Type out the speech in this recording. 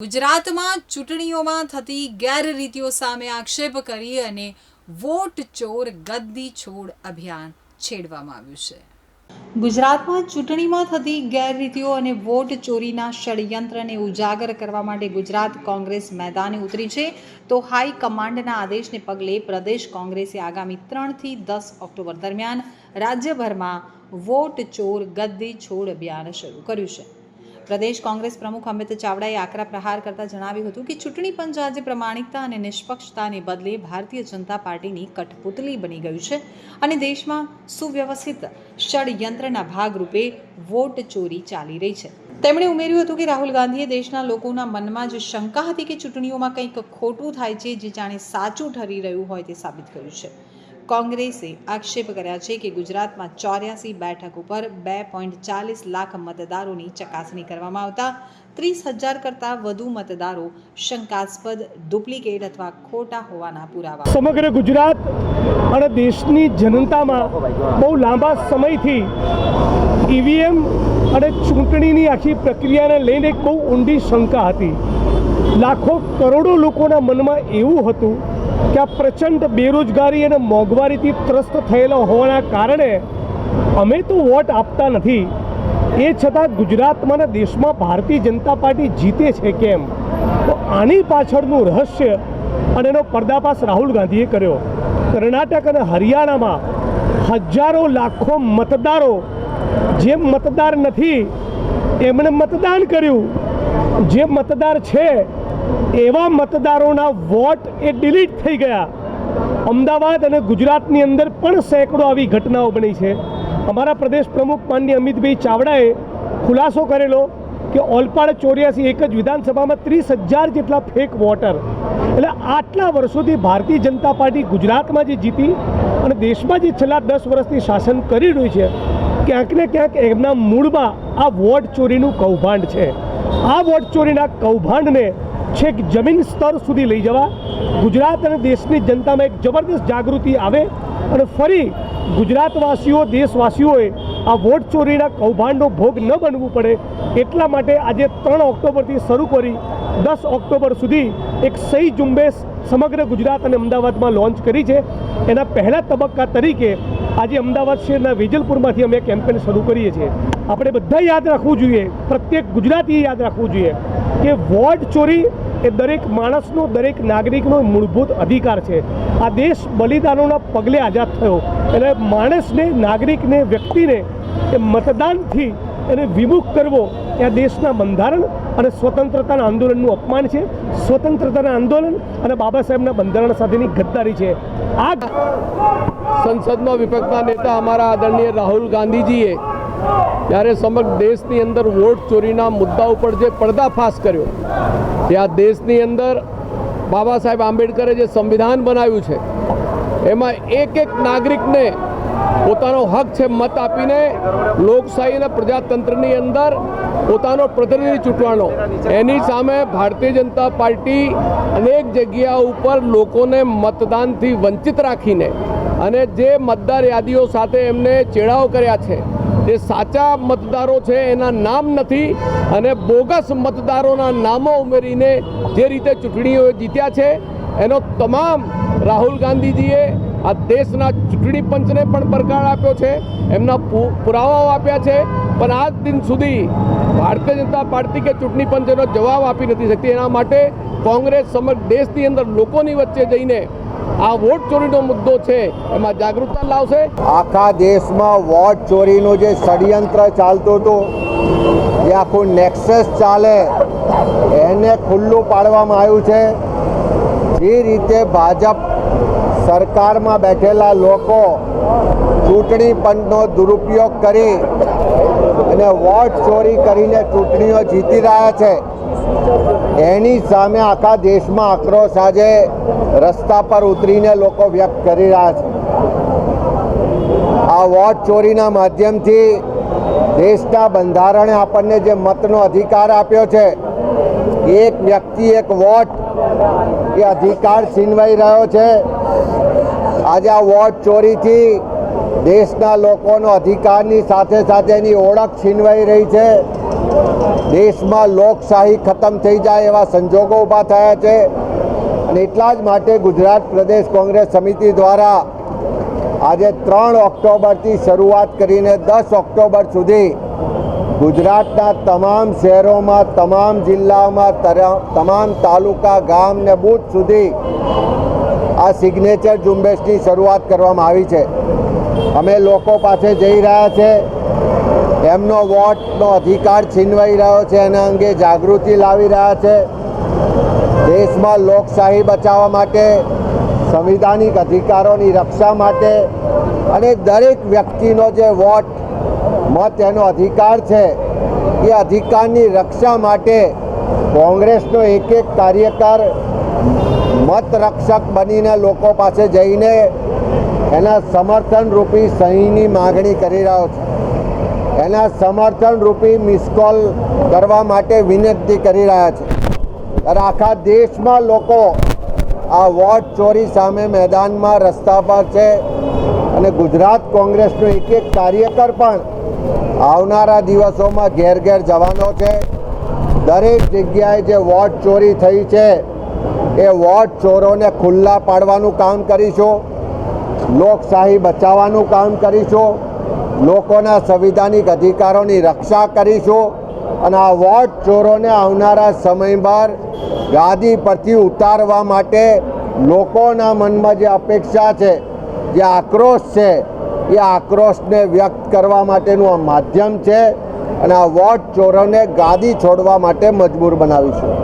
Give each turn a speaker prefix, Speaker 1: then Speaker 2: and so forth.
Speaker 1: ગુજરાતમાં ચૂંટણીઓમાં થતી ગેરરીતિઓ સામે આક્ષેપ કરી અને વોટ ચોર ગદ્દી છોડ અભિયાન છેડવામાં આવ્યું છે. ગુજરાતમાં ચૂંટણીમાં થતી ગેરરીતિઓ અને વોટ ચોરીના ષડયંત્રને ઉજાગર કરવા માટે ગુજરાત કોંગ્રેસ મેદાને ઉતરી છે તો હાઈ કમાન્ડના આદેશને પગલે પ્રદેશ કોંગ્રેસે આગામી ત્રણથી દસ ઓક્ટોબર દરમિયાન રાજ્યભરમાં વોટ ચોર ગદ્દી છોડ અભિયાન શરૂ કર્યું છે. પ્રદેશ કોંગ્રેસ પ્રમુખ અમિત ચાવડાએ આકરા પ્રહાર કરતા જણાવ્યું હતું કે ચૂંટણી પંચ આજે પ્રમાણિકતા અને નિષ્પક્ષતાને બદલે ભારતીય જનતા પાર્ટીની કઠપુતલી બની ગયું છે અને દેશમાં સુવ્યવસ્થિત ષડયંત્રના ભાગરૂપે વોટ ચોરી ચાલી રહી છે. તેમણે ઉમેર્યું હતું કે રાહુલ ગાંધીએ દેશના લોકોના મનમાં જ શંકા હતી કે ચૂંટણીઓમાં કંઈક ખોટું થાય છે જે જાણે સાચું ઠરી રહ્યું હોય તે સાબિત કર્યું છે. કોંગ્રેસે આક્ષેપ કર્યા છે કે ગુજરાતમાં ચોર્યાસી બેઠક ઉપર બે પોઈન્ટ ચાલીસ લાખ મતદારોની ચકાસણી કરવામાં આવતા ત્રીસ હજાર કરતાં વધુ મતદારો શંકાસ્પદ ડુપ્લિકેટ અથવા ખોટા હોવાના પુરાવા
Speaker 2: સમગ્ર ગુજરાત અને દેશની જનતામાં બહુ લાંબા સમયથી ઈવીએમ અને ચૂંટણીની આખી પ્રક્રિયાને લઈને એક બહુ ઊંડી શંકા હતી. લાખો કરોડો લોકોના મનમાં એવું હતું કે આ પ્રચંડ બેરોજગારી અને મોંઘવારીથી ત્રસ્ત થયેલા હોવાના કારણે અમે તો વોટ આપતા નથી. એ છતાં ગુજરાતમાં અને દેશમાં ભારતીય જનતા પાર્ટી જીતે છે કેમ? તો આની પાછળનું રહસ્ય અને એનો પર્દાફાશ રાહુલ ગાંધીએ કર્યો. કર્ણાટક અને હરિયાણામાં હજારો લાખો મતદારો, જે મતદાર નથી, એમણે મતદાન કર્યું. જે મતદાર છે એવા મતદારોના વોટ એ ડિલીટ થઈ ગયા. અમદાવાદ અને ગુજરાતની અંદર પણ સેંકડો આવી ઘટનાઓ બની છે. અમારા પ્રદેશ પ્રમુખ માનની અમિતભાઈ ચાવડાએ ખુલાસો કરેલો કે ઓલપાડ ચોર્યાસી એક જ વિધાનસભામાં ત્રીસ હજાર જેટલા ફેક વોટર એટલે આટલા વર્ષોથી ભારતીય જનતા પાર્ટી ગુજરાતમાં જે જીતી અને દેશમાં જે છેલ્લા દસ વર્ષથી શાસન કરી રહ્યું છે, ક્યાંક ને ક્યાંક એમના મૂળમાં આ વોટ ચોરીનું કૌભાંડ છે. આ વોટ ચોરીના કૌભાંડને છેક જમીન સ્તર સુધી લઈ જવા. ગુજરાત અને દેશની જનતામાં એક જબરદસ્ત જાગૃતિ આવે અને ફરી ગુજરાતવાસીઓ, દેશવાસીઓએ આ વોટ ચોરીના કૌભાંડનો ભોગ ન બનવું પડે એટલા માટે આજે ત્રણ ઓક્ટોબરથી શરૂ કરી દસ ઓક્ટોબર સુધી એક સહી ઝુંબેશ સમગ્ર ગુજરાત અને અમદાવાદમાં લોન્ચ કરી છે. એના પહેલા તબક્કા તરીકે આજે અમદાવાદ શહેરના વેજલપુરમાંથી અમે કેમ્પેન શરૂ કરીએ છીએ. આપણે બધા યાદ રાખવું જોઈએ, પ્રત્યેક ગુજરાતીએ યાદ રાખવું જોઈએ. કે વોટ ચોરી એ દરેક માણસનો, દરેક નાગરિકનો મૂળભૂત અધિકાર છે. આ દેશ બલિદાનોના પગલે આઝાદ થયો. એટલે માણસને, નાગરિકને, વ્યક્તિને એ મતદાનથી એને વિમુખ કરવો એ આ દેશના બંધારણ અને સ્વતંત્રતાના આંદોલનનું અપમાન છે. સ્વતંત્રતાના આંદોલન અને બાબા સાહેબના બંધારણ સાથેની ગદ્દારી છે. આ
Speaker 3: સંસદમાં વિપક્ષના નેતા અમારા આદરણીય રાહુલ ગાંધીજીએ જ્યારે સમગ્ર દેશની અંદર વોટ ચોરીના મુદ્દા ઉપર જે પર્દાફાશ કર્યો તે આ દેશની અંદર બાબા સાહેબ આંબેડકરે જે સંવિધાન બનાવ્યું છે, એમાં એક એક નાગરિકને પોતાનો હક છે મત આપીને લોકશાહી અને પ્રજાતંત્રની અંદર પોતાનો પ્રતિનિધિ ચૂંટવાનો. એની સામે ભારતીય જનતા પાર્ટી અનેક જગ્યા ઉપર લોકોને મતદાનથી વંચિત રાખીને અને જે મતદાર યાદીઓ સાથે એમને ચેડાવ કર્યા છે જે સાચા મતદારો છે એના નામ નથી અને બોગસ મતદારોના નામો ઉમેરીને જે રીતે ચૂંટણીઓ જીત્યા છે, એનો તમામ રાહુલ ગાંધીજીએ આ દેશના ચૂંટણી પંચને પણ પડકાર આપ્યો છે, એમના પુરાવાઓ આપ્યા છે, પણ આજ દિન સુધી ભારતીય જનતા પાર્ટી કે ચૂંટણી પંચ એનો જવાબ આપી નથી શકતી. એના માટે કોંગ્રેસ સમગ્ર દેશની અંદર લોકોની વચ્ચે જઈને આ વોટ ચોરીનો મુદ્દો છે, એમાં જાગૃતતા લાવશે.
Speaker 4: આખા દેશમાં વોટ ચોરીનું જે ષડયંત્ર ચાલતું હતું જે આખું નેક્સસ ચાલે, એને ખુલ્લું પાડવામાં આવ્યું છે. જે રીતે ભાજપ સરકારમાં બેઠેલા લોકો ચૂંટણી પંચનો દુરુપયોગ કરી અને વોટ ચોરી કરીને ચૂંટણીઓ જીતી રહ્યા છે. એની સામે આખા દેશમાં આક્રોશ આજે રસ્તા પર ઉતરીને લોકો વ્યક્ત કરી રહ્યા છે. આ વોટ ચોરીના માધ્યમથી દેશના બંધારણે આપણને જે મતનો અધિકાર આપ્યો છે, એક વ્યક્તિ એક વોટ, એ અધિકાર છીનવાઈ રહ્યો છે. આજે આ વોટ ચોરીથી દેશના લોકોનો અધિકારની સાથે સાથે એની ઓળખ છીનવાઈ રહી છે. દેશમાં લોકશાહી ખતમ થઈ જાય એવા સંજોગો ઊભા થયા છે. અને એટલા જ માટે ગુજરાત પ્રદેશ કોંગ્રેસ સમિતિ દ્વારા આજે ત્રણ ઓક્ટોબરથી શરૂઆત કરીને દસ ઓક્ટોબર સુધી ગુજરાતના તમામ શહેરોમાં, તમામ જિલ્લામાં તમામ તાલુકા, ગામ ને બૂથ સુધી આ સિગ્નેચર ઝુંબેશની શરૂઆત કરવામાં આવી છે. અમે લોકો પાસે જઈ રહ્યા છે. એમનો વોટનો અધિકાર છીનવાઈ રહ્યો છે, એના અંગે જાગૃતિ લાવી રહ્યા છે. દેશમાં લોકશાહી બચાવવા માટે, સંવિધાનિક અધિકારોની રક્ષા માટે અને દરેક વ્યક્તિનો જે વોટ, મત એનો અધિકાર છે, એ અધિકારની રક્ષા માટે કોંગ્રેસનો એક એક કાર્યકર મત રક્ષક બનીને લોકો પાસે જઈને એના સમર્થન રૂપી સહીની માગણી કરી રહ્યો છે. એના સમર્થન રૂપી મિસકોલ કરવા માટે વિનંતી કરી રહ્યા છે. ત્યારે આખા દેશમાં લોકો આ વોટ ચોરી સામે મેદાનમાં રસ્તા પર છે અને ગુજરાત કોંગ્રેસનો એક એક કાર્યકર પણ આવનારા દિવસોમાં ઘેર ઘેર જવાનો છે. દરેક જગ્યાએ જે વોટ ચોરી થઈ છે, એ વોટ ચોરોને ખુલ્લા પાડવાનું કામ કરીશું. લોકશાહી બચાવવાનું કામ કરીશું. લોકોના સંવિધાનિક અધિકારોની રક્ષા કરીશું અને આ વોટ ચોરોને આવનારા સમયભર ગાદી પરથી ઉતારવા માટે લોકોના મનમાં જે અપેક્ષા છે, જે આક્રોશ છે, એ આક્રોશને વ્યક્ત કરવા માટેનું આ માધ્યમ છે અને આ વોટ ચોરોને ગાદી છોડવા માટે મજબૂર બનાવીશું.